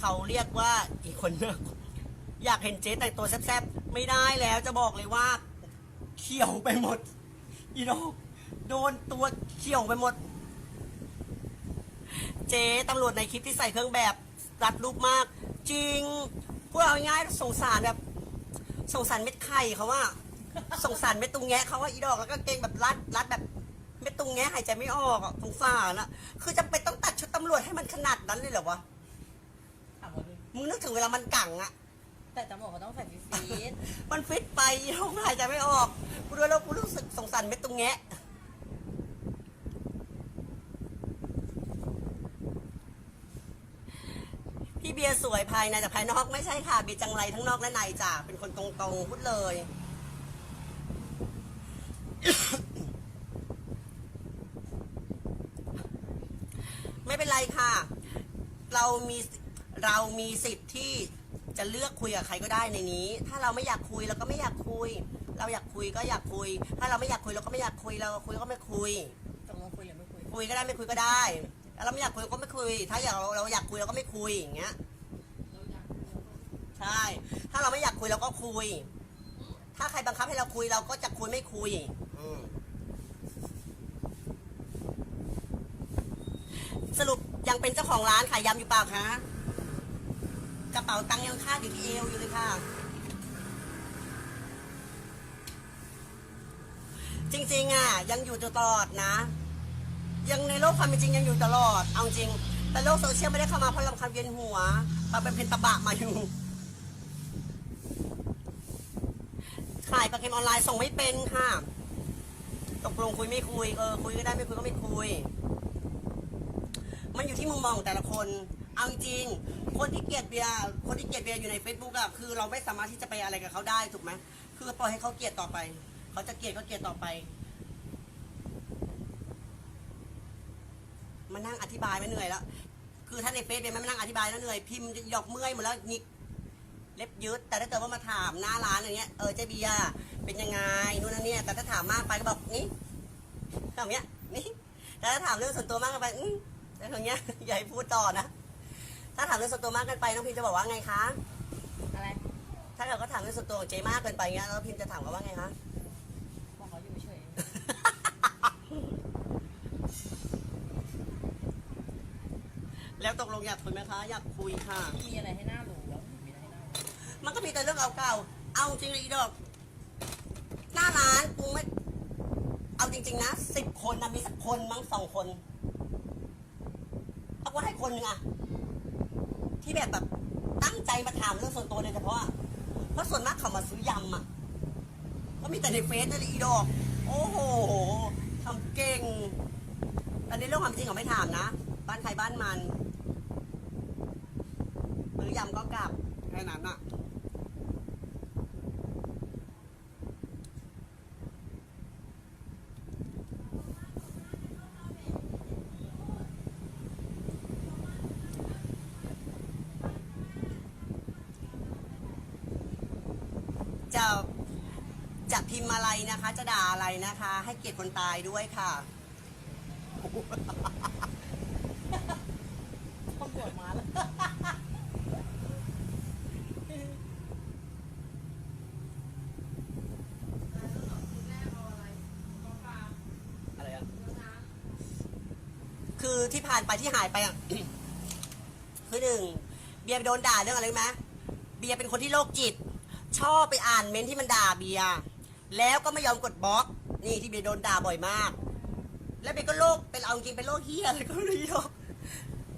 เขาเรียกว่าอีกคนนึงอยากเห็นเจ๊แต่งตัวแซ่บๆไม่ได้แล้วจะบอกเลยว่า เขียวไปหมด อีดอกโดนตัวเขียวไปหมด เจ๊ตำรวจในคลิปที่ใส่เครื่องแบบรัดรูปมาก จริงพวกเอาง่ายๆสงสารแบบ สงสารเม็ดไข่เขาว่า สงสารเม็ดตุงแงะเขาว่าอีดอกแล้วก็เกงแบบรัดรัดแบบเม็ดตุงแงะหายใจไม่ออกสงสารอะคือจะเป็นต้องตัดชุดตำรวจให้มันขนาดนั้นเลยเหรอวะ มว่าดูมึงนึกถึงเวลามันกังอะแต่ตำรวจเขาต้องใส่ฟีฟีดมันฟิตไปท้องหายใจไม่ออกกูดูแล้วกูรู้สึกสงสารเม็ดตุงแงะพี่เบียร์สวยภายในแต่ภายนอกไม่ใช่ค่ะเบียร์จังไรทั้งนอกและในจ้ะเป็นคนตรงๆพูดเลยไม่เป็นไรค่ะ เรามี เรามีสิทธิ์ที่จะเลือกคุยกับใครก็ได้ในนี้ ถ้าเราไม่อยากคุยเราก็ไม่อยากคุย เราอยากคุยก็อยากคุย ถ้าเราไม่อยากคุยเราก็ไม่อยากคุย เราคุยก็ไม่คุย ตกลงคุยหรือไม่คุย คุยก็ได้ไม่คุยก็ได้แล้วเราไม่อยากคุยก็ไม่คุย ถ้าอยากเราเราอยากคุยเราก็ไม่คุยอย่างเงี้ย ใช่ ถ้าเราไม่อยากคุยเราก็คุย ถ้าใครบังคับให้เราคุยเราก็จะคุยไม่คุย อืมสรุปยังเป็นเจ้าของร้านขายยำอยู่เปล่าคะก ระเป๋าตังค์ยังคาดอยู่ที่เอวอยู่เลยค่ะ จริงๆอะยังอยู่ตลอดนะ ยังในโลกความเป็นจริงยังอยู่ตลอด เอาจริง แต่โลกโซเชียลไม่ได้เข้ามาเพราะลำคาญเวียนหัวมาเป็นเพนตะบะมาอยู่ขายปลาเค็มออนไลน์ส่งไม่เป็นค่ะตกลงคุยไม่คุยเออคุยก็ได้ไม่คุยก็ไม่คุย มันอยู่ที่มุมมองของแต่ละคน เอาจริงๆคนที่เกลียดเบียร์คนที่เกลียดเบียร์อยู่ใน Facebook อะคือเราไม่สามารถที่จะไปอะไรกับเขาได้ถูกไหมคือปล่อยให้เขาเกลียดต่อไปเขาจะเกลียดก็เกลียดต่อไปมานั่งอธิบายไม่เหนื่อยแล้ว คือถ้าในเฟซเนี่ยมันมานั่งอธิบายแล้วเหนื่อยพิมพ์หยอกเมื่อยหมดแล้วหงิกเล็บยึดแต่ถ้าเกิดว่ามาถามหน้าร้านอย่างเงี้ยเออเจเบียร์เป็นยังไงนู่นนั่นเนี่ยแต่ถ้าถามมากไปก็บอกนี่ทำอย่างเงี้ยนี่แต่ถ้าถามเรื่องส่วนตัวมากไปอืมแล้วอย่างเงี้ยอย่าให้พูดต่อนะ ถ้าถามเรื่องส่วนตัวมากเกินไปน้องพิมจะบอกว่าไงคะ อะไร ถ้าเกิดเขาถามเรื่องส่วนตัวของเจมากเกินไปเงี้ยแล้วพิมจะถามเขาว่าไงคะบอกเขาอยู่เฉยแล้วตกลงอยากคุยไหมคะ อยากคุยค่ะ มีอะไรให้หน้าหรูแล้วมีอะไรให้หน้าหรูมันก็มีแต่เรื่องเก่าๆเอาจริงเลยอีดอก หน้าร้านกูไม่เอาจริง ๆ นะสิบคนนะมีสักคนมั้งสองคนเอาว่าให้คนหนึงอะ ที่แบบแบบตั้งใจมาถามเรื่องส่วนตัวโดยเฉพาะเพราะส่วนมากเขามาซื้อยำอะ ก็มีแต่ในเฟซนั่นแหละอีดอก โอ้โหทำเก่งแต่ในเรื่องความจริงเขาไม่ถามนะ บ้านใครบ้านมันซื้อยำก็กลับแค่นั้นอะ จะจะพิมพ์อะไรนะคะ จะด่าอะไรนะคะ ให้เกียรติคนตายด้วยค่ะคนปวดมาแล้วอะไรอะคือที่ผ่านไปที่หายไปอะคือหนึ่งเบียร์ไปโดนด่าเรื่องอะไรรู้ไหมเบียร์เป็นคนที่โรคจิต ชอบไปอ่านเมนที่มันด่าเบียร์แล้วก็ไม่ยอมกดบล็อก นี่ที่เบียร์โดนด่าบ่อยมาก แล้วเบียร์ก็โรคเป็นเอาจริงเป็นโรคเฮียอะไรก็ไม่รู้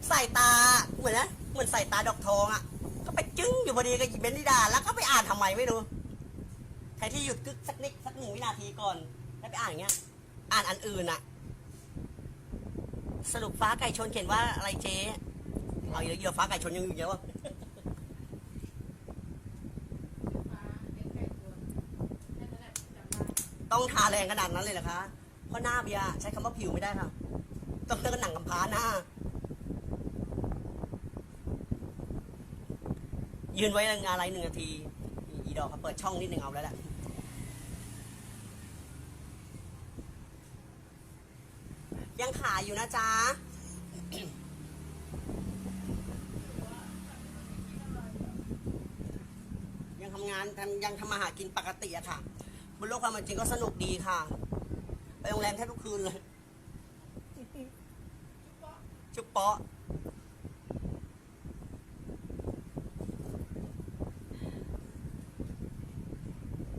ใส่ตาเหมือนนะเหมือนใส่ตาดอกทองอะ ก็ไปจึ้งอยู่พอดีกับหยิบเมนที่ด่าแล้วก็ไปอ่านทำไมไม่รู้แทนที่หยุดกึกสักนิดสักหนึ่งวินาทีก่อน แล้วไปอ่านอย่างเงี้ย อ่านอันอื่นอะสรุปฟ้าไก่ชนเขียนว่าอะไรเจ๊เอาเยอะๆฟ้าไก่ชนยังอยู่เยอะวะ ต้องทาแรงขนาดนั้นเลยเหรอคะ เพราะหน้าเบียร์ใช้คำว่าผิวไม่ได้ค่ะ ต้องเลือกหนังกำพร้าหน้า ยืนไว้งานอะไรหนึ่งนาที อีดอกเขาเปิดช่องนิดหนึ่งเอาแล้วแหละ ยังขายอยู่นะจ๊ะ ยังทำงานทำยังทำมาหากินปกติอะค่ะ บนโลกความเป็นจริงก็สนุกดีค่ะ ไปโรงแรมแทบทุกคืนเลยจุ๊บเปาะ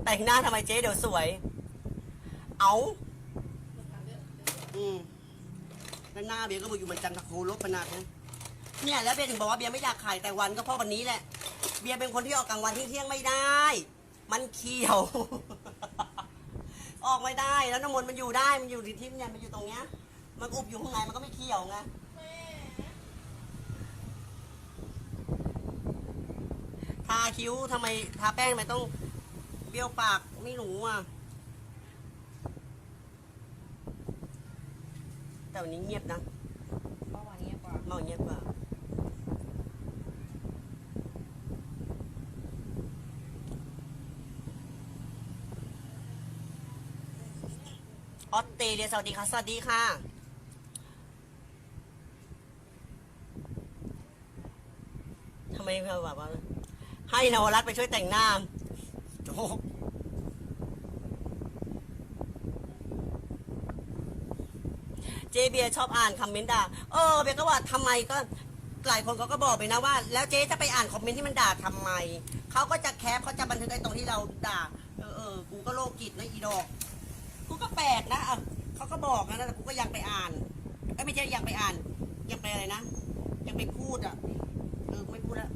แต่งหน้าทำไมเจ๊เดี๋ยวสวย เอาอืมแล้วหน้าเบียร์ก็บอกอยู่เหมือนจันทโคลบขนาดนะเนี่ยแล้วเบียร์ถึงบอกว่าเบียร์ไม่อยากขายแต่วันก็เพราะวันนี้แหละ เบียร์เป็นคนที่ออกกลางวันเที่ยงๆไม่ได้ มันเขียว ออกไม่ได้แล้วน้ำมนต์มันอยู่ได้มันอยู่ที่ทิพย์เนี่ยมันอยู่ตรงเนี้ย มันอุบอยู่ข้างในมันก็ไม่เขียวไงทาคิ้วทำไมทาแป้งทำไมต้องเบี้ยวปากไม่รู้อะแต่วันนี้เงียบนะเมื่อวานนี้กว่าเมาเงียบกว่า ออสเตรเลียสวัสดีค่ะ สวัสดีค่ะ ทำไมเขาแบบว่า ให้นวรัตน์ไปช่วยแต่งหน้าโอ้โหเจเบียร์ชอบอ่านคอมเมนต์ด่า เออเบียร์ก็ว่าทำไมก็หลายคนเขาก็บอกไปนะว่า แล้วเจ๊จะไปอ่านคอมเมนต์ที่มันด่าทำไม เขาก็จะแคปเขาจะบันทึกไอ้ตรงที่เราด่า เออเออกูก็โลกจิตนะอีดอก กูก็แปลกนะอะเขาก็บอกนะแต่กูก็ยังไปอ่านเอ้ยไม่ใช่ยังไปอ่าน ยังไปอะไรนะยังไปพูดอะเออไม่พูดแล้ว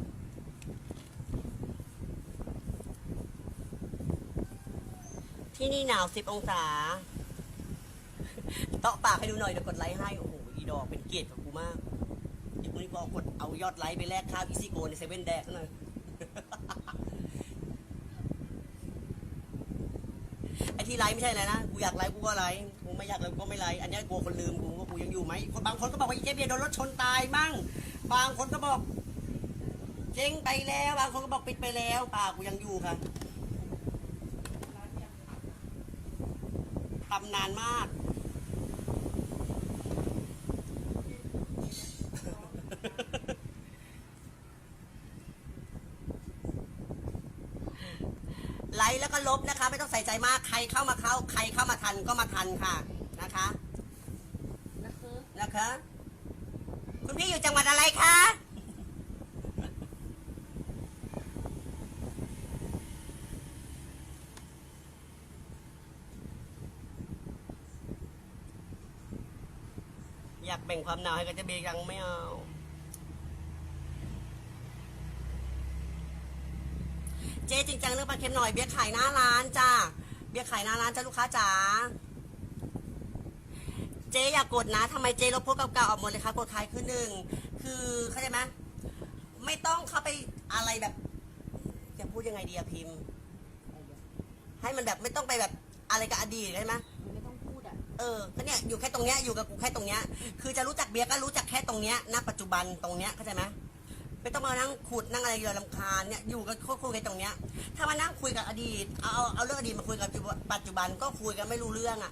ที่นี่หนาวสิบองศาเตาะปากให้ดูหน่อยเดี๋ยวกดไลค์ให้ โอ้โห อีดอกเป็นเกียรติกับกูมากเดี๋ยวกูนี่ก็เอกดเอายอดไลค์ไปแลกข้าวอีซี่โกในเซเว่นแดกซะหน่อย ไอ้ที่ไลฟ์ไม่ใช่อะไรนะ กูอยากไลฟ์กูก็ไลฟ์กูไม่อยากไลฟ์กูก็ไม่ไลฟ์อันนี้กลัวคนลืมกูว่ากูยังอยู่ไหมคนบางคนก็บอกว่าอีเจเบียร์โดนรถชนตายมั่ง บางคนก็บอก เจ๊งไปแล้ว บางคนก็บอกปิดไปแล้วป่ากูยังอยู่ค่ะตำนานมาก ไลค์แล้วก็ลบนะคะ ไม่ต้องใส่ใจมากใครเข้ามาเข้า ใครเข้ามาทันก็มาทันค่ะนะคะนะคะนะคะคุณพี่อยู่จังหวัดอะไรคะอยากแบ่งความหนาวให้กับเจะเบยยังไม่เอา เจ๊จริงจังเรื่องปลาเค็มหน่อยเบียร์ขายหน้าร้านจ้าเบียร์ขายหน้าร้านจ้าลูกค้าจ๋าเจ๊อย่ากกดนะทำไมเจ๊ลบโพสต์เก่าๆออกหมดเลยคะกดขายคือหนึ่งคือเข้าใจไหมไม่ต้องเข้าไปอะไรแบบจะพูดยังไงดีอะพิมพ์ให้มันแบบไม่ต้องไปแบบอะไรกับอดีตใช่ไหมมันไม่ต้องพูดอะเออก็เนี่ยอยู่แค่ตรงเนี้ยอยู่กับกูแค่ตรงเนี้ยคือจะรู้จักเบียร์ก็รู้จักแค่ตรงเนี้ยณปัจจุบันตรงเนี้ยเข้าใจไหม ไม่ต้องมานั่งขุดนั่งอะไรเยอะลำคาญเนี่ยอยู่กับคุยกันตรงเนี้ย ถ้ามานั่งคุยกับอดีตเอาเอาเอาเรื่องอดีตมาคุยกับปัจจุบันก็คุยกันไม่รู้เรื่องอะ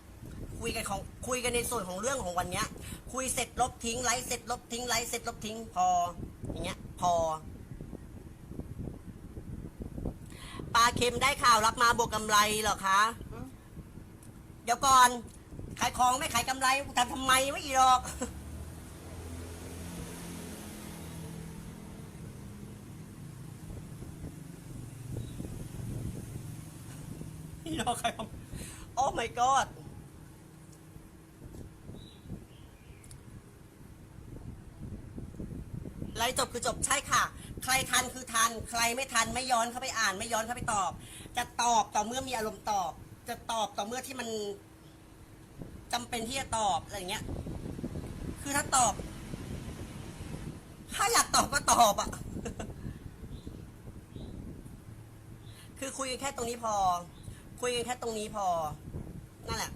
คุยกันของคุยกันในส่วนของเรื่องของวันเนี้ย คุยเสร็จลบทิ้งไลฟ์เสร็จลบทิ้งไลฟ์เสร็จลบทิ้งพอ อย่างเงี้ย พอปลาเค็มได้ข่าวรับมาบวกกำไรเหรอคะเดี๋ยวก่อนขายของไม่ขายกำไรทำทำไมไม่อีหรอก อีหรอใครโอ้ my god ไลฟ์จบคือจบใช่ค่ะ ใครทันคือทัน ใครไม่ทันไม่ย้อนเข้าไปอ่านไม่ย้อนเข้าไปตอบ จะตอบต่อเมื่อมีอารมณ์ตอบ จะตอบต่อเมื่อที่มันจำเป็นที่จะตอบอะไรเงี้ย คือถ้าตอบ ถ้าอยากตอบก็ตอบอะคือคุยแค่ตรงนี้พอ คุยกันแค่ตรงนี้พอ นั่นแหละ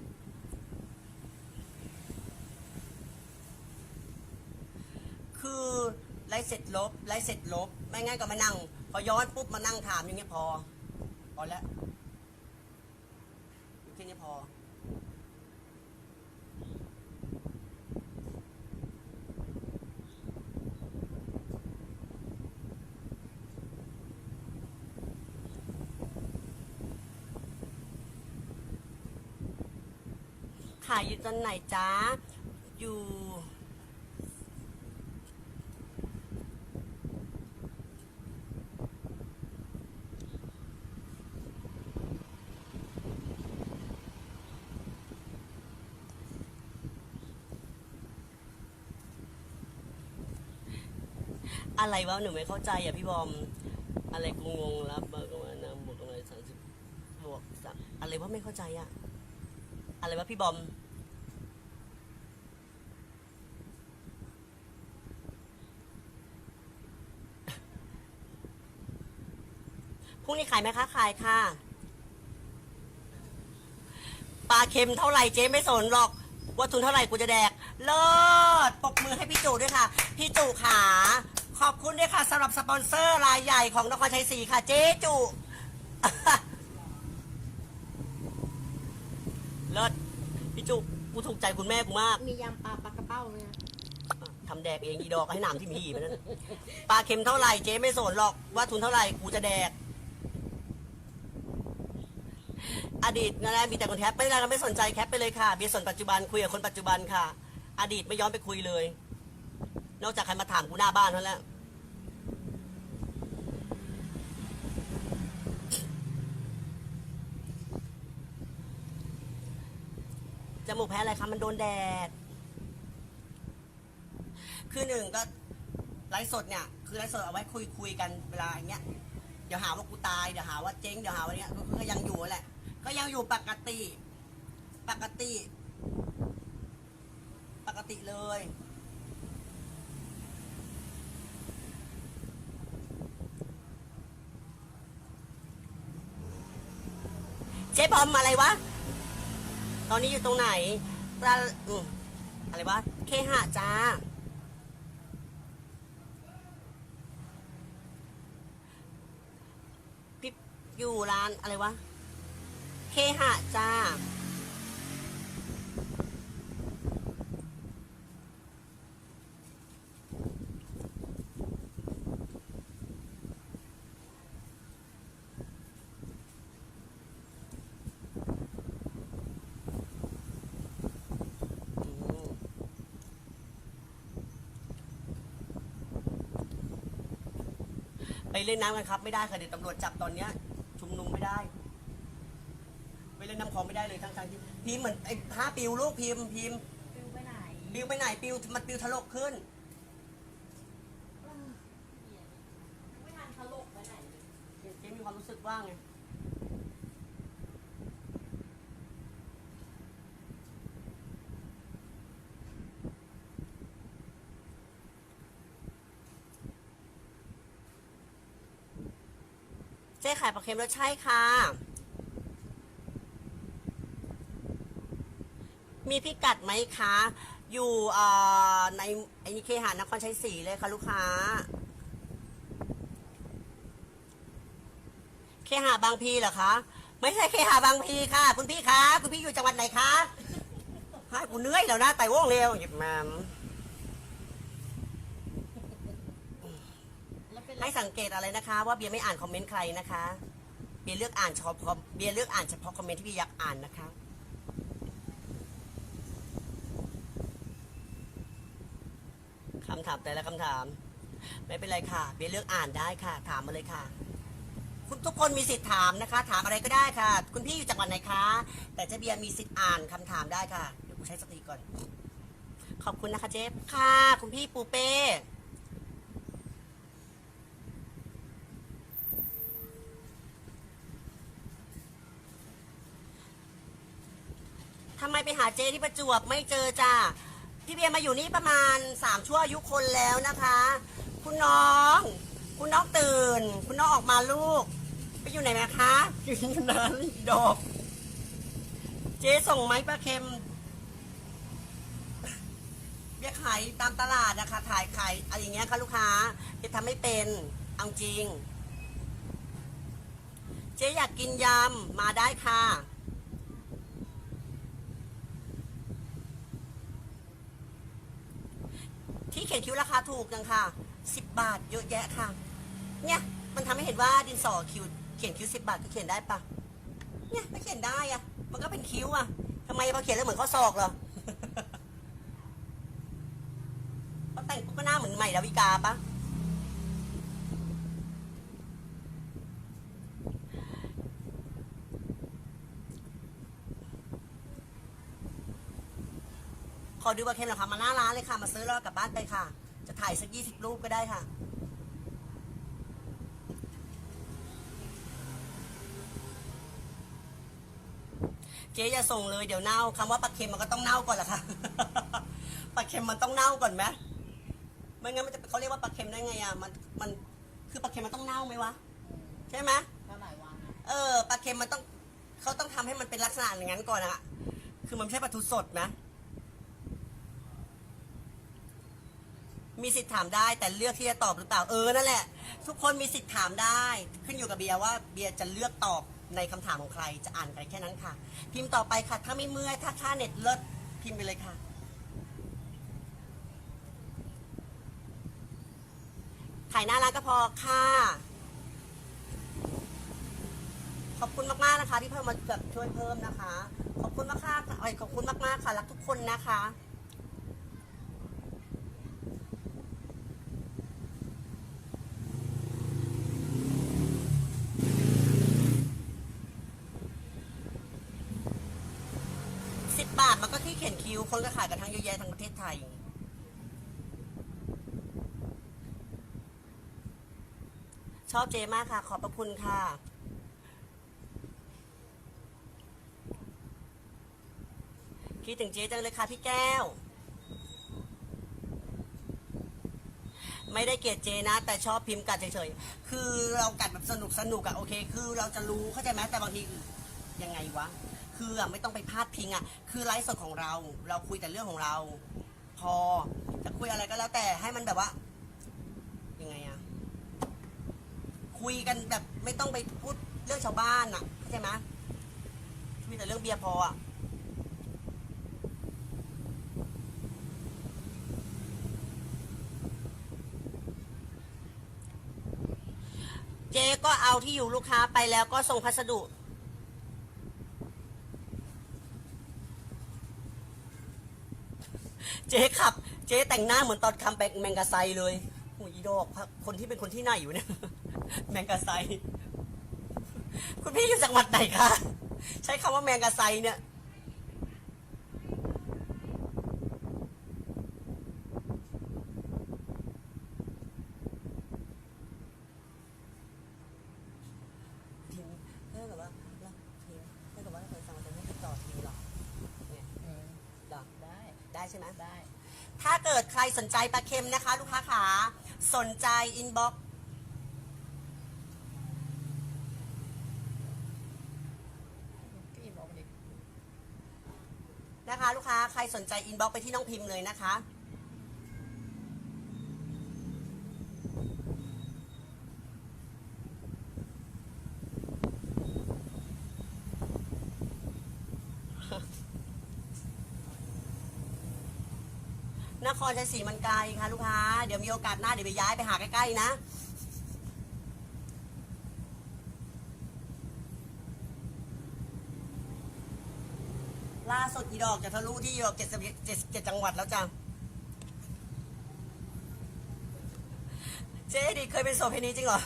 คือไล่เสร็จลบไล่เสร็จลบ ไม่งั้นก็มานั่ง พอย้อนปุ๊บมานั่งถามอย่างเงี้ยพอ พอแล้วแค่นี้พอ ขายอยู่ตอนไหนจ้าอยู่ อะไรวะหนูไม่เข้าใจอะพี่บอม อะไรกูงงแล้วบวกกันมานำบวกกันมาสามสิบบวกสามอะไรวะไม่เข้าใจอะ อะไรวะพี่บอม พรุ่งนี้ขายไหมคะ ขายค่ะ ปลาเค็มเท่าไหร่เจ๊ไม่สนหรอก ว่าทุนเท่าไหร่กูจะแดก เลิศปรบมือให้พี่จูด้วยค่ะ พี่จูขา ขอบคุณด้วยค่ะสำหรับสปอนเซอร์รายใหญ่ของนครชัยศรีค่ะ เจ๊จู เลิศพี่ จูกูถูกใจคุณแม่กูมากมียำปลาปลากระเป้าเลยนะทำแดกเองอีดอกให้หนามที่มีหีไปนั่นปลาเค็มเท่าไหร่เจ๊ไม่สนหรอกว่าทุนเท่าไหร่กูจะแดก อดีตนั่นแหละมีแต่คนแคปไม่ได้เราไม่สนใจแคปไปเลยค่ะเบียร์สนปัจจุบันคุยกับคนปัจจุบันค่ะ อดีตไม่ย้อนไปคุยเลย นอกจากใครมาถามกูหน้าบ้านเท่านั้นแหละ จมูกแพ้อะไรคะมันโดนแดด คือหนึ่งก็ไลฟ์สดเนี่ย คือไลฟ์สดเอาไว้คุยคุยกันเวลาอย่างเงี้ย เดี๋ยวหาว่ากูตาย เดี๋ยวหาว่าเจ๊ง เดี๋ยวหาว่าเนี้ย ก็ยังอยู่แหละ ก็ยังอยู่ปกติ ปกติ ปกติเลยเจ๊บอมอะไรวะ ตอนนี้อยู่ตรงไหนร้านอะไรวะเคหะจ้าพี่อยู่ร้านอะไรวะ เคหะจ้า อืม ไปเล่นน้ำกันครับ ไม่ได้ค่ะเดี๋ยวตำรวจจับตอนเนี้ย ชุมนุมไม่ได้ ไปเล่นน้ำคลองไม่ได้เลยทั้งทที่พิมพ์เหมือนไอ้ผ้าปิวลูกพิมพ์พิมพ์ฟิวไปไหน ปิวไปไหนปิวมันปิวทะลกขึ้น ไม่ทันทะลกไปไหน เจ๊มีความรู้สึกว่าไง เจ๊ขายปลาเค็มแล้วใช่ค่ะ มีพิกัดไหมคะ อยู่ในไอ้นี่เคหานครชัยศรีเลยค่ะลูกค้า เคหาบางพีเหรอคะ ไม่ใช่เคหาบางพีค่ะ คุณพี่คะ คุณพี่อยู่จังหวัดไหนคะให้กูเหนื่อยแล้วนะไต่ว่องเร็วหยิบมา แล้วเป็นไร ให้สังเกตอะไรนะคะ ว่าเบียร์ไม่อ่านคอมเมนต์ใครนะคะ เบียร์เลือกอ่านเฉพาะเบียร์เลือกอ่านเฉพาะคอมเมนต์ที่เบียร์อยากอ่านนะคะคำถามแต่ละคำถาม ไม่เป็นไรค่ะ เบียร์เลือกอ่านได้ค่ะ ถามมาเลยค่ะ คุณทุกคนมีสิทธิ์ถามนะคะ ถามอะไรก็ได้ค่ะ คุณพี่อยู่จังหวัดไหนคะ แต่เจ๊เบียร์มีสิทธิ์อ่านคำถามได้ค่ะเดี๋ยวกูใช้สติก่อน ขอบคุณนะคะเจ๊ค่ะ คุณพี่ปูเป้ ไปหาเจที่ประจวบไม่เจอจ้าพี่เบียร์มาอยู่นี่ประมาณสามชั่วอายุคนแล้วนะคะ คุณน้อง คุณน้องตื่น คุณน้องออกมาลูก ไปอยู่ไหนนะคะอยู่ที่นั้นดอก เจส่งไหมปลาเค็มเบียร์ขายตามตลาดนะคะขายขายอะไรอย่างเงี้ยค่ะลูกค้าเจ๊ทำไม่เป็นเอาจริง เจ๊อยากกินยำมาได้ค่ะ ที่เขียนคิ้วราคาถูกจังค่ะสิบบาทเยอะแยะค่ะ เนี่ยมันทำให้เห็นว่าดินสอคิ้วเขียนคิ้วสิบบาทก็เขียนได้ปะเนี่ยไม่เขียนได้อะมันก็เป็นคิ้วอะทำไมพอเขียนแล้วเหมือนข้อศอกเหรอพอแต่งปุ๊บก็หน้าเหมือนใหม่ดาวิกาปะ อดูบาเค็มหน่อยค่ะมาหน้าร้านเลยค่ะ มาซื้อแล้วกลับบ้านไปค่ะ จะถ่ายสักยี่สิบรูปก็ได้ค่ะ เจ๊อย่าส่งเลยเดี๋ยวเน่าคำว่าปลาเค็มมันก็ต้องเน่าก่อนแหละค่ะปลาเค็มมันต้องเน่าก่อนไหมไม่งั้นมันจะเขาเรียกว่าปลาเค็มได้ไงอะมันมันคือปลาเค็มมันต้องเน่าไหมวะใช่ไหมก็หลายวันอะเออปลาเค็มมันต้องเขาต้องทำให้มันเป็นลักษณะอย่างนั้นก่อนอะคือมันไม่ใช่ปลาทูสดนะ มีสิทธิ์ถามได้แต่เลือกที่จะตอบหรือเปล่าเออนั่นแหละ ทุกคนมีสิทธิ์ถามได้ ขึ้นอยู่กับเบียร์ว่าเบียร์จะเลือกตอบในคำถามของใครจะอ่านไปแค่นั้นค่ะ พิมพ์ต่อไปค่ะ ถ้าไม่เมื่อยถ้าค่าเน็ตเลิศพิมพ์ไปเลยค่ะ ถ่ายหน้าร้านก็พอค่ะ ขอบคุณมากๆนะคะ ที่เพิ่มมาแบบช่วยเพิ่มนะคะ ขอบคุณมากๆค่ะขอบคุณมากๆค่ะรักทุกคนนะคะ สิบบาทมันก็ที่เขียน คิวคนก็ขายกันทั้งเยอะแยะทั้งประเทศไทย ชอบเจมากค่ะ ขอบพระคุณค่ะคิดถึงเจ๊จังเลยค่ะพี่แก้ว ไม่ได้เกลียดเจนะ แต่ชอบพิมพ์กัดเฉยๆ คือเรากัดแบบสนุกสนุกอะโอเค คือเราจะรู้เข้าใจไหมแต่บางทียังไงวะ คืออะไม่ต้องไปพาดพิงอะ คือไลฟ์สดของเรา เราคุยแต่เรื่องของเรา พอจะคุยอะไรก็แล้วแต่ให้มันแบบว่ายังไงอะคุยกันแบบไม่ต้องไปพูดเรื่องชาวบ้านอะเข้าใจไหมมีแต่เรื่องเบียร์พออะเจ๊ก็เอาที่อยู่ลูกค้าไปแล้วก็ส่งพัสดุ เจ๊ขับ เจ๊แต่งหน้าเหมือนตอนคำแบงแมงกาไซเลยโอ้ยอีดอกคนที่เป็นคนที่ไหนอยู่เนี่ย แมงกาไซ คุณพี่อยู่จังหวัดไหนคะ ใช้คำว่าแมงกาไซเนี่ย พิมพ์ถ้าเกิดว่าเราพิมพ์ถ้าเกิดว่าเราเคยฟังจะไม่ติดต่อทีหรอเนี่ย อืม หรอ ได้ ได้ ใช่ไหมได้ ถ้าเกิดใครสนใจปลาเค็มนะคะ ลูกค้าขาสนใจอินบ็อกพี่อิ่มบอกมาดินะคะ ลูกค้าใครสนใจอินบ็อกไปที่น้องพิมพ์เลยนะคะ รชัยศรีมันไกลค่ะลูกค้า เดี๋ยวมีโอกาสหน้าเดี๋ยวไปย้ายไปหาใกล้ๆนะ ล่าสุดอีดอกจะทะลุที่เจ็ดสิบเจ็ดสิบเจ็ดจังหวัดแล้วจ้ะเจ๊ดีเคยเป็นโสเภณีจริงเหรอ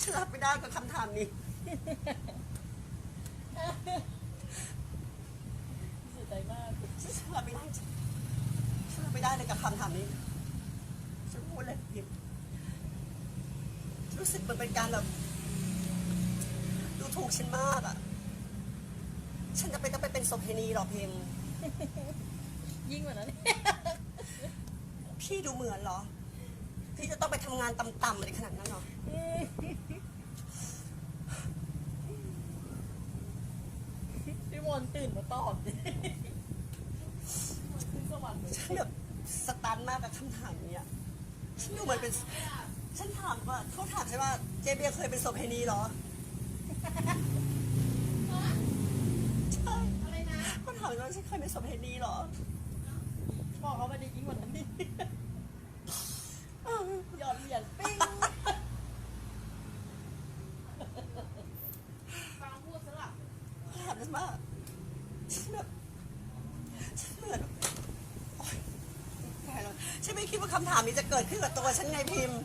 ฉันรับไม่ได้กับคำถามนี้สียใจมากฉันรับไม่ได้จริง ไม่ได้เลยกับคำถามนี้ฉันพูดเลยหยิบรู้สึกมันเป็นการแบบดูถูกฉันมากอะ ฉันจะไปต้องไปเป็นโสเภณีหรอเพลงยิ่งกว่านั้นพี่ดูเหมือนเหรอ พี่จะต้องไปทำงานต่ำๆอะไรขนาดนั้นเหรอพี่มนต์ตื่นมาตอบดิขึ้นสวรรค์เลยฉันแบบ สตันมากกับคำถามเนี้ยฉันดูเหมือนเป็น ฉันถามว่าเขาถามใช่ว่าเจเบียเคยเป็นโสเภณีเหรอใช่อะไรนะเขาถามว่าฉันเคยเป็นโสเภณีเหรอบอกเขามาดิยิ่งกว่านั้นดิหยอดเหรียญปิ้งฟังพูดสลับ ถามฉันว่าฉันแบบ ว่าคำถามนี้จะเกิดขึ้นกับ ตัวฉันไงพิมพ์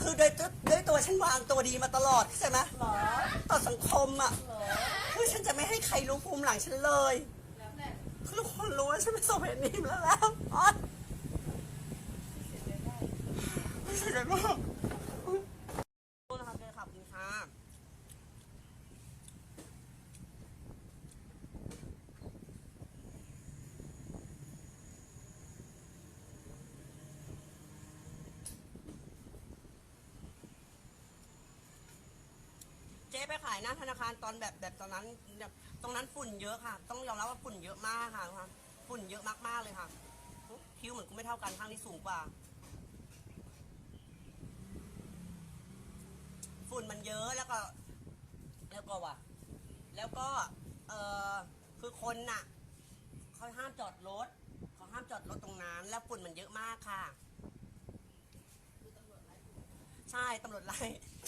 คือโดยด้วยตัวฉันวางตัวดีมาตลอดใช่ไหมหรอต่อสังคมอะหรอคือฉันจะไม่ให้ใครรู้ภูมิหลังฉันเลยคือทุกคนรู้ว่าฉันเป็นโซเพนิมาแล้วอ๋อเสียใจมากขอบคุณค่ะขอบคุณค่ะ เจ๊ไปขายหน้าธนาคารตอนแบบแบบตอนนั้นแบบตรงนั้นฝุ่นเยอะค่ะ ต้องยอมรับว่าฝุ่นเยอะมากค่ะค่ะฝุ่นเยอะมากๆเลยค่ะคิ้วเหมือนกูไม่เท่ากันข้างนี้สูงกว่า ฝุ่นมันเยอะแล้วก็ แล้วก็ว่ะ แล้วก็ เออคือคนน่ะเขาห้ามจอดรถเขาห้ามจอดรถตรงนั้น แล้วฝุ่นมันเยอะมากค่ะใช่ตำรวจไล่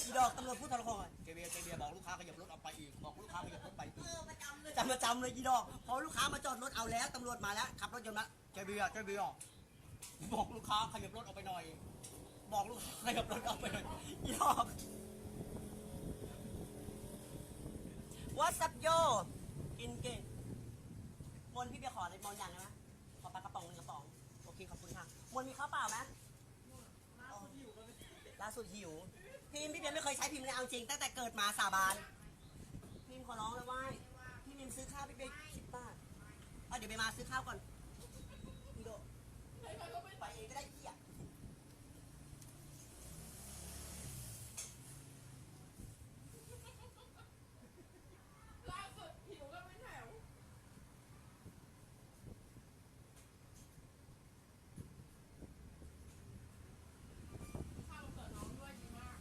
อีดอกตำรวจพูดทรโขงอะเจเบียร์เจเบียร์บอกลูกค้าขยับรถออกไปอีกบอกลูกค้าขยับรถไปอีกประจำเลยจำประจำเลยอีดอกพอลูกค้ามาจอดรถเอาแล้วตำรวจมาแล้วขับรถยนต์มาเจเบียร์เจเบียร์บอกลูกค้าขยับรถออกไปหน่อย บอกลูกค้าขยับรถออกไปหน่อยอีดอก What's up yo กินเก่งมนพี่เบียร์ขอในมนอย่างได้ไหมขอปลากระป๋องหนึ่งกระป๋องโอเคขอบคุณค่ะมนมีข้าวเปล่าไหมล่าสุดหิว พิมพ์พี่เบียไม่เคยใช้พิมพ์เลยเอาจริงตั้งแต่เกิดมาสาบานพิมพ์ขอร้องเลยว่าพี่พิมพ์ซื้อข้าวพี่เบียคิดบาทเอาเดี๋ยวไปมาซื้อข้าวก่อนพี่โดไปเองก็ได้เหี้ย ล่าสุดหิวกันเป็นแถวข้าวเกิดน้องด้วยดีมาก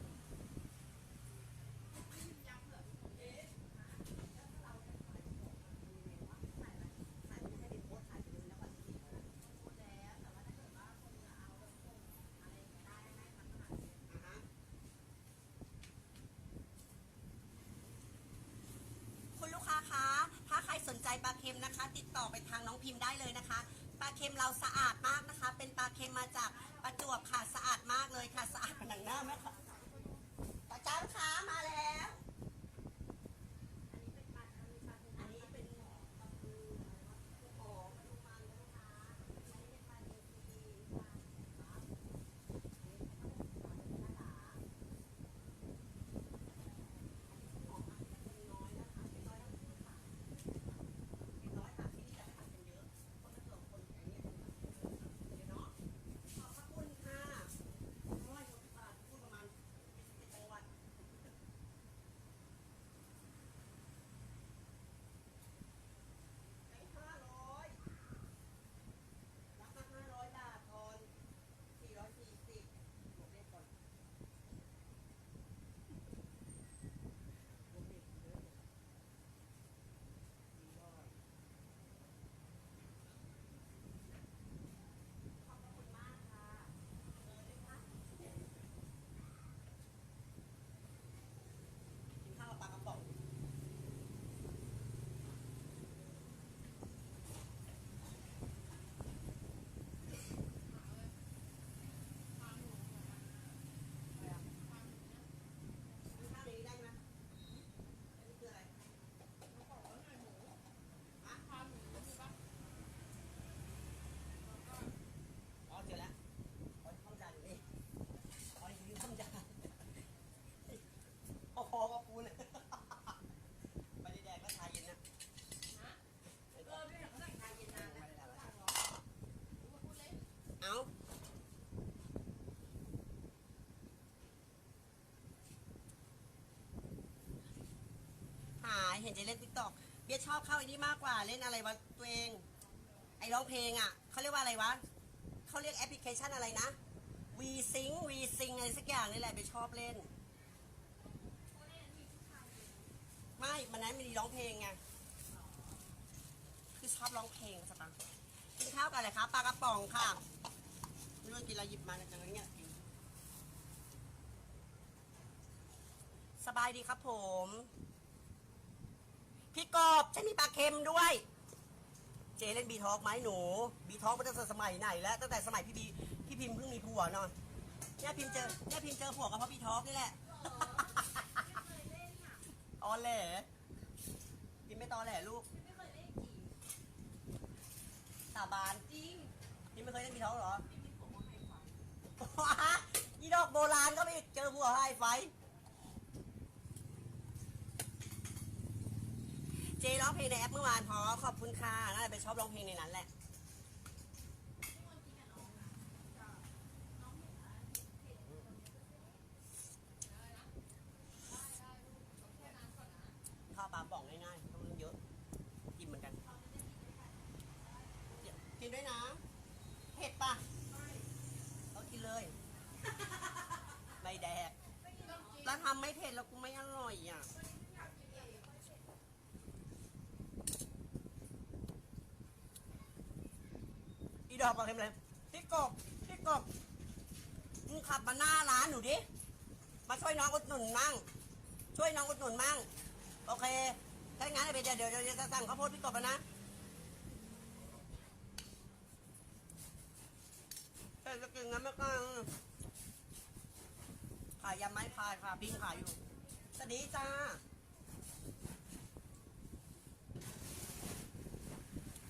คุณลูกค้าคะ ถ้าใครสนใจ ปลาเค็มนะคะ ติดต่อไปทางน้องพิมพ์ได้เลยนะคะปลาเค็มเราสะอาดมากนะคะ เป็นปลาเค็มมาจากประจวบค่ะสะอาดมากเลยค่ะ สะอาดผนังหน้าไหมคะปลาเจ้าค้ามาแล้ว อันนี้เป็นปลาทูโอ้ปลาทูมันนะลูกค้าอันนี้เป็นปลาเนซีค่ะน้อยนะคะเป็นน้อยทั้งคู่ค่ะ เป็นน้อยค่ะที่นี่จะทำกันเยอะคนละสองคนแต่เนี่ยเดี๋ยวเนาะขอบพระคุณค่ะร้อยหกสิบบาทพูดประมาณสิบจังหวัดไปห้าร้อยรับมาห้าร้อยบาททอนสี่ร้อยสี่สิบบวกเลขก่อนบวกเลขเยอะสี่ร้อย ขอบคุณมากค่ะเออได้ค่ะกินข้าวกับปลากระป๋องกินข้าวในนี้ได้ไหมอันนี้คืออะไรอ๋อเจอแล้วอ๋อข้าวจานอยู่นี่อ๋อนี่คือข้าวจานโอ้โหกับกูเนี่ยไปได้แดกก็ชาเย็นนะ เออไม่อยากนั่งทานเย็นนานนะ ไม่ได้แดกแล้ว พูดเล่น เอ้าหาย เห็นเจเล่นติ๊กตอกเบียชอบเข้าไอ้นี่มากกว่าเล่นอะไรวะตัวเอง ไอ้ร้องเพลงอะเขาเรียกว่าอะไรวะเขาเรียกแอปพลิเคชันอะไรนะวีซิงวีซิงอะไรสักอย่างนี่แหละเบียชอบเล่น ไม่มันนั้นมันมีร้องเพลงไงคือชอบร้องเพลงสตังค์กินข้าวกันเลยครับปลากระป๋องค่ะไม่รู้กินอะไรหยิบมาแต่จังเงี้ยกินสบายดีครับผม พี่กบฉันมีปลาเค็มด้วย เจเล่นบีทอกไหมหนู บีทอกมาตั้งแต่สมัยไหนแล้วตั้งแต่สมัยพี่บีพี่พิมพ์เพิ่งมีผัวเนาะเนี่ยพิมพ์เจอเนี่ยพิมพ์เจอผัวกับพ่อพี่ท็อกนี่แหละตอแหลพิมไม่ตอแหลลูกไม่เคยเล่นจีสาบานจริงพิมไม่เคยเล่นพี่ท็อกหรอพี่มีผมว่าไฮไฟยี่ดอกโบราณก็ไม่เจอผัวไฮไฟ เจร้องเพลงในแอปเมื่อวานพอขอบคุณค่ะน่าจะไปชอบร้องเพลงในนั้นแหละ พี่มนต์กินกับน้องนะจ้ะน้องเห็นนะเห็นได้นะได้ได้ลูกขอแค่นั้นก่อนนะ ข้าวปลาป่องง่ายๆต้องเยอะ กินเหมือนกัน กินด้วยนะ เผ็ดปะก็กินเลย ไม่แดก แล้วทำไม่เผ็ดแล้วกูไม่อร่อยอะ อกบอกเต็มเลยพี่กบพี่กบมึงขับมาหน้าร้านหนูดิ มาช่วยน้องอุดหนุนมั่ง ช่วยน้องอุดหนุนมั่ง โอเค ถ้างั้นเดี๋ยวเดี๋ยวเดี๋ยวเดี๋ยวจะสั่งข้าวโพดพี่กบนะแต่จะกินงั้นไม่กล้าขายยำไม้พายค่ะปิ้งขายอยู่ สวัสดีจ้า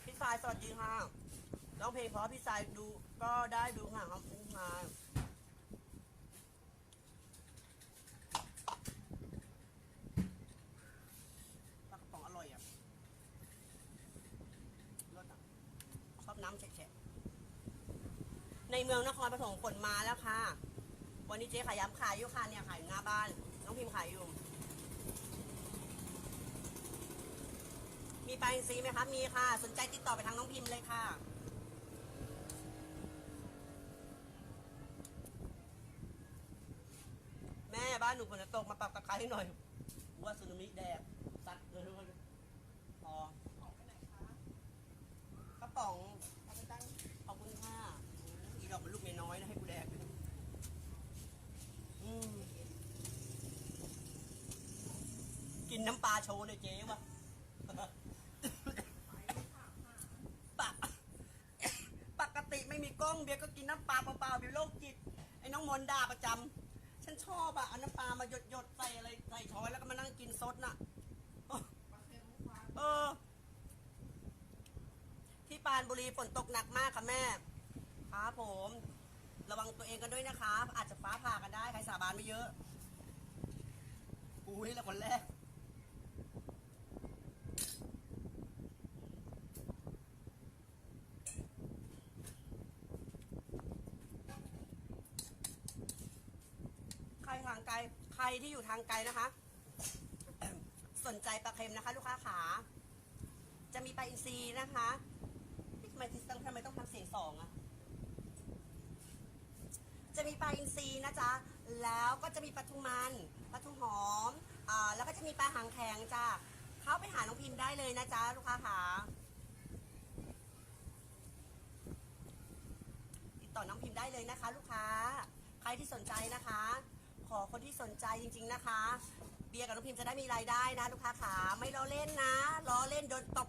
พี่สายสวัสดีค่ะ ร้องเพลงเพราะพี่สายดูก็ได้ดูค่ะขอบคุณค่ะปลากระป๋องอร่อยอะรสอะชอบน้ำแฉะๆในเมืองนครปฐมฝนมาแล้วค่ะ วันนี้เจ๊ขายยำขายอยู่ค่ะเนี่ยขายอยู่หน้าบ้าน น้องพิมพ์ขายอยู่ มีปลาอินทรีย์ไหมคะมีค่ะ สนใจติดต่อไปทางน้องพิมพ์เลยค่ะ แม่บ้านหนูฝนจะตกมาปรับตะไคร้ใหน่อยว่าสึนามิแดดซัดเลยทุกคนพอของไปไหนคะกระป๋องเอาไปตั้งขอบคุณค่ะอีดอกมันลูกเมียน้อยนะให้กูแดกอืมกินน้ำปลาโชว์เลยเจ๊วะ ปะปกติไม่มีกล้องเบียร์ก็กินน้ำปลาเปล่าๆเบียร์โรคจิต ไอ้น้องมนต์ด่าประจำ นชอบอะเอาน้ำปลามาหยดหยดใส่อะไรใส่ช้อนแล้วก็มานั่งกินซดน่ะ เออ ที่ปานบุรีฝนตกหนักมากค่ะแม่ครับผม ระวังตัวเองกันด้วยนะคะ อาจจะฟ้าผ่ากันได้ ใครสาบานไม่เยอะอุ้ยแล้วคนแรก ใครทางไกล ใครที่อยู่ทางไกลนะคะ สนใจปลาเค็มนะคะ ลูกค้าขา จะมีปลาอินทรีนะคะทำไมต้องทำไมต้องทำเสียงสองอะจะมีปลาอินทรีนะจ๊ะ แล้วก็จะมีปลาทูมัน ปลาทูหอม อ่า แล้วก็จะมีปลาหางแข็งจ้ะ เข้าไปหาน้องพิมพ์ได้เลยนะจ๊ะ ลูกค้าขาติดต่อน้องพิมพ์ได้เลยนะคะ ลูกค้า ใครที่สนใจนะคะ อคนที่สนใจจริง ๆนะคะ เบียร์กับน้องพิมพ์จะได้มีรายได้นะ ลูกค้าขาไม่ล้อเล่นนะล้อเล่นโดนตบ